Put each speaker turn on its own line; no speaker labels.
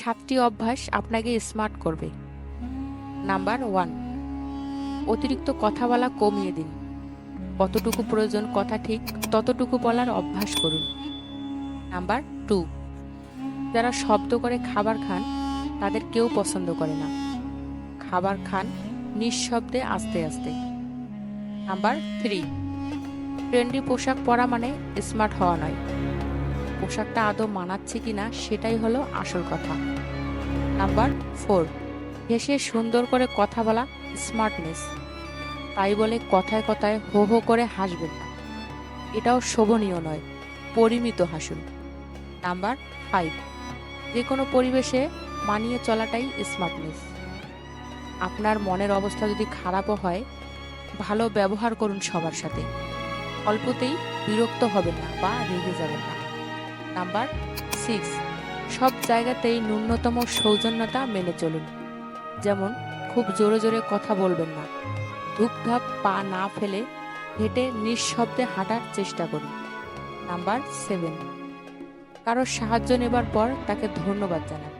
সাতটি অভ্যাস আপনাকে স্মার্ট করবে। নাম্বার ওয়ান অতিরিক্ত কথা বলা কমিয়ে দিন। কতটুকু প্রয়োজন কথা ঠিক, ততটুকু বলার অভ্যাস করুন। নাম্বার টু যারা শব্দ করে খাবার খান, তাদের কেউ পছন্দ করে না। খাবার খান নিঃশব্দে আস্তে আস্তে। নাম্বার থ্রি ট্রেন্ডি পোশাক পরা মানে স্মার্ট হওয়া নয়। পোশাকটা আদৌ মানাচ্ছে কিনা সেটাই হলো আসল কথা। নাম্বার ফোর, হেসে সুন্দর করে কথা বলা স্মার্টনেস। তাই বলে কথায় কথায় হো হো করে হাসবেন না। এটাও শোভনীয় নয়, পরিমিত হাসুন। নাম্বার ফাইভ, যে কোনো পরিবেশে মানিয়ে চলাটাই স্মার্টনেস। আপনার মনের অবস্থা যদি খারাপও হয়, ভালো ব্যবহার করুন সবার সাথে। অল্পতেই বিরক্ত হবেন না বা রেগে যাবেন না। Number six. সব জায়গাতেই ন্যূনতম সৌজন্যতা মেনে চলুন। যেমন, খুব জোরে জোরে কথা বলবেন না। ধূপধাপ পা না ফেলে হেঁটে নিঃশব্দে হাঁটার চেষ্টা করুন। Number seven. কারোর সাহায্য নেবার পর তাকে ধন্যবাদ জানান।